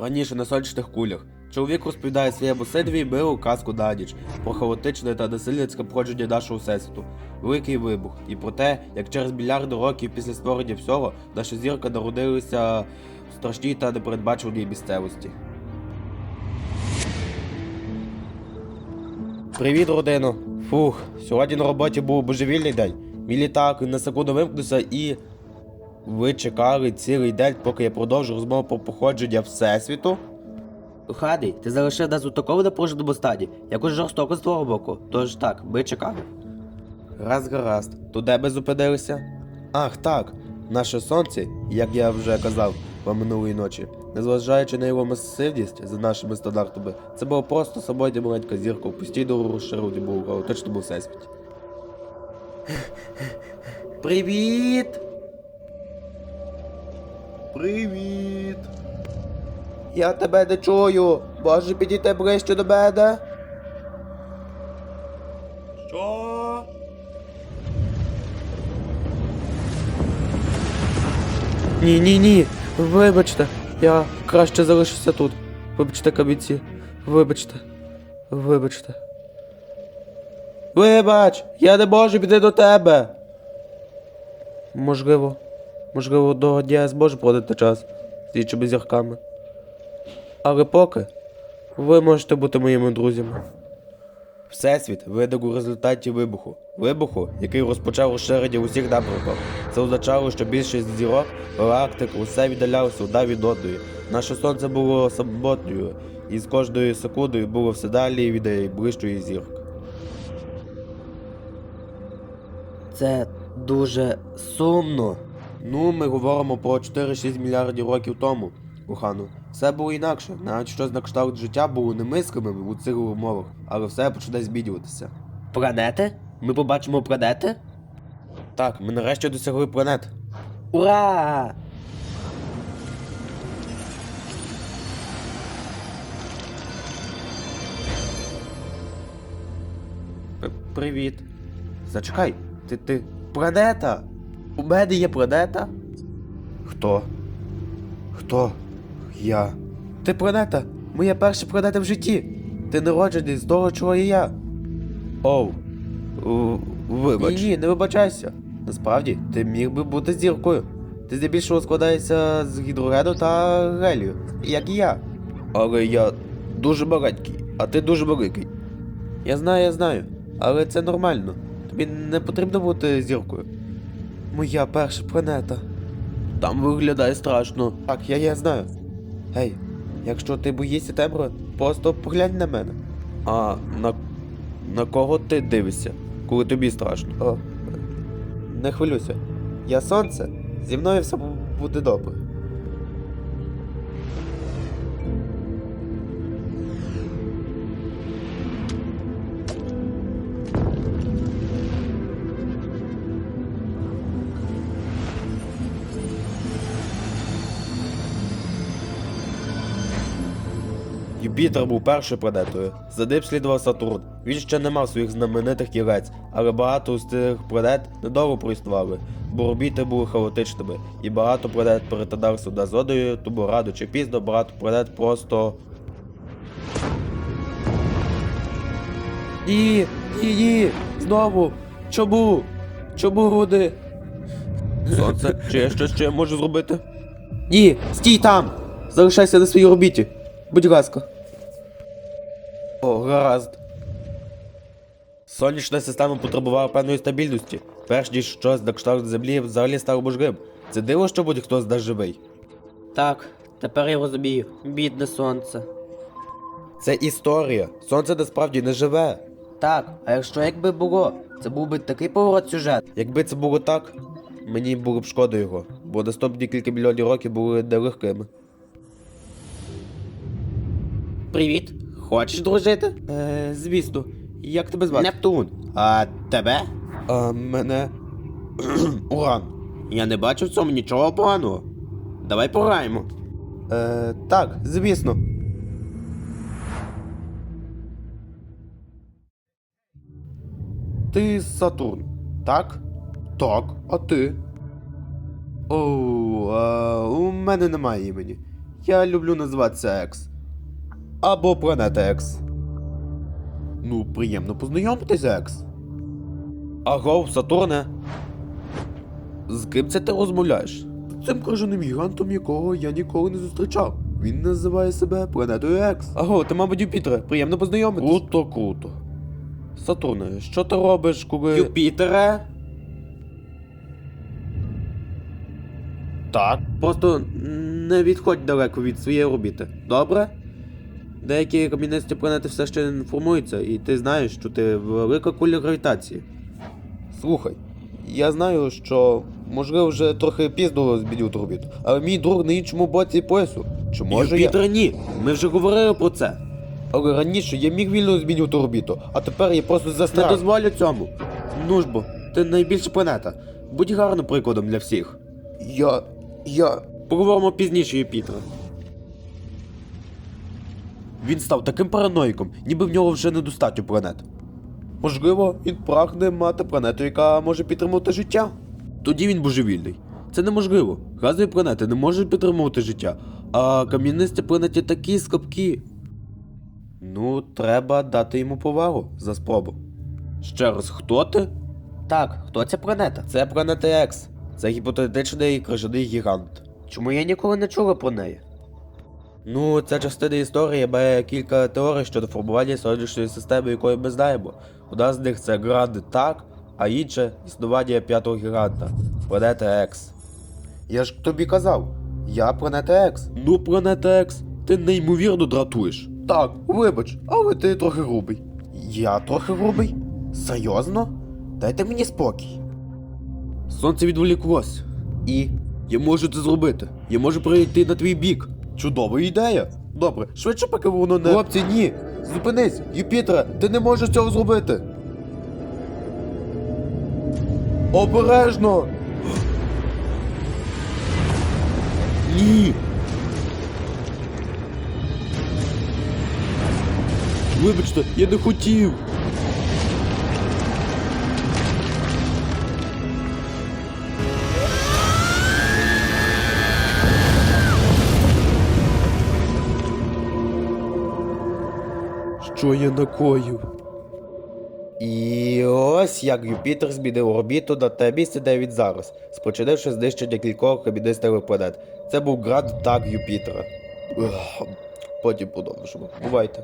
Раніше на сонячних кулях чоловік розповідає своєму синові милу казку на ніч про хаотичне та насильницьке проходження нашого всесвіту, великий вибух, і про те, як через мільярди років після створення всього наша зірка народилася в страшній та непередбачуваній місцевості. Привіт, родино! Фух, сьогодні на роботі був божевільний день. Мій літак на секунду вимкнувся і. Ви чекали цілий день, поки я продовжу розмову про походження Всесвіту? Хаді, ти залишив нас у такому напруженому стані, якось жорстоко з твого боку. Тож так, ми чекали. Раз гаразд. То де ми зупинилися? Ах, так. Наше сонце, як я вже казав вам минулої ночі, незважаючи на його масивність за нашими стандартами, це було просто самотня маленька зірка у постійно розширеному хаотичному всесвіті. Привіт! Привіт! Я тебе не чую. Може підійти ближче до мене? Що? Ні, ні, ні. Вибачте, я краще залишуся тут. Вибачте, кабіці. Вибачте. Вибачте. Вибач, я не можу піти до тебе. Можливо. Можливо, до дня я зможу проводити час з іншими зірками. Але поки ви можете бути моїми друзями. Всесвіт виник у результаті вибуху. Вибуху, який розпочав розширення усіх напрямках. Це означало, що більшість зірок, галактик, усе віддалялося одна від одної. Наше сонце було самотньою, і з кожною секундою було все далі від найближчої зірки. Це дуже сумно. Ну, ми говоримо про 4-6 мільярдів років тому, Ухану. Все було інакше, навіть щось на кшталт життя було немислимим у цих умовах, але все почне змінюватися. Планети? Ми побачимо планети? Так, ми нарешті досягли планет. Ура! Привіт. Зачекай, ти ти. Планета! У мене є планета? Хто? Хто? Я. Ти планета! Моя перша планета в житті! Ти народжений з того, чого є я. Оу. Вибач. Ні, ні, не вибачайся. Насправді, ти міг би бути зіркою. Ти здебільшого складаєшся з гідрогену та гелію, як і я. Але я дуже маленький, а ти дуже великий. Я знаю, я знаю. Але це нормально. Тобі не потрібно бути зіркою. Моя перша планета. Там виглядає страшно. Так, я, я знаю. Гей, якщо ти боїшся темряви, просто поглянь на мене. А на, на кого ти дивишся, коли тобі страшно? О, не хвилюйся. Я сонце. Зі мною все буде добре. Юпітер був першою планетою. За ним слідував Сатурн. Він ще не мав своїх знаменитих кілець, але багато з цих планет недовго проіснували, бо орбіти були хаотичними, і багато планет перетиналися одна з одною, тому рано чи пізно багато планет просто. Ні, ні, знову. Чому? Чому вони? Сонце, чи я щось ще можу зробити? Ні, стій там! Залишайся на своїй орбіті. Будь ласка. Гаразд. Сонячна система потребувала певної стабільності, перш ніж щось на кшталт землі взагалі стало можливим. Це диво, що будь-хто з нас живий. Так, тепер я розумію. Бідне сонце. Це історія. Сонце насправді не живе. Так, а якщо якби було, це був би такий поворот сюжет. Якби це було так, мені було б шкода його, бо наступні кілька мільйонів років були нелегкими. Привіт. Хочеш дружити? Е, звісно. Як тебе звати? Нептун. А тебе? А мене. Уран. Я не бачу в цьому нічого поганого. Давай пограємо. Е, так, звісно. Ти Сатурн, так? Так, а ти? Оу, а, у мене немає імені. Я люблю називатися Екс. Або планета Екс. Ну, приємно познайомитись, Екс. Аго, Сатурне. З ким це ти розмовляєш? З цим кажаним гігантом, якого я ніколи не зустрічав. Він називає себе планетою Екс. Аго, ти, мабуть, Юпітере, приємно познайомитись. Круто, круто. Сатурне, що ти робиш, коли. Юпітере? Так. Просто не відходь далеко від своєї орбіти. Добре? Деякі кам'янисті планети все ще не формуються, і ти знаєш, що ти велика куля гравітації. Слухай, я знаю, що можливо вже трохи пізно змінив орбіту, але мій друг на іншому боці поясу. Чи може Юпітер, я... ні. Ми вже говорили про це. Але раніше я міг вільно змінювати орбіту, а тепер я просто Не дозволю цьому. Ну ж бо, ти найбільша планета. Будь гарним прикладом для всіх. Я. я. Поговоримо пізніше, Юпітера. Він став таким параноїком, ніби в нього вже недостатньо планет. Можливо, він прагне мати планету, яка може підтримувати життя. Тоді він божевільний. Це неможливо. Газові планети не можуть підтримувати життя, а кам'янисті планеті такі слабкі. Ну, треба дати йому повагу за спробу. Ще раз, хто ти? Так, хто ця планета? Це планета Екс. Це гіпотетичний крижаний гігант. Чому я ніколи не чула про неї? Ну, ця частина історії має кілька теорій щодо формування сонячної системи, якої ми знаємо. Одна з них це Гранд Так, а інша існування п'ятого гіганта планета Екс. Я ж тобі казав, я планета Екс. Ну, планета Екс, ти неймовірно дратуєш. Так, вибач, але ти трохи грубий. Я трохи грубий? Серйозно? Дайте мені спокій. Сонце відволіклось. І Я можу це зробити. Я можу перейти на твій бік. Чудова ідея. Добре, швидше, поки воно не. Хлопці, ні! Зупинись! Юпітере, ти не можеш цього зробити. Обережно! Ні. Вибачте, я не хотів. Що я накоїв? І ось як Юпітер змінив орбіту на те місце, де він зараз, спочинивши знищення кількох кам'янистих планет. Це був гранд так Юпітера. Потім продовжимо. Бувайте.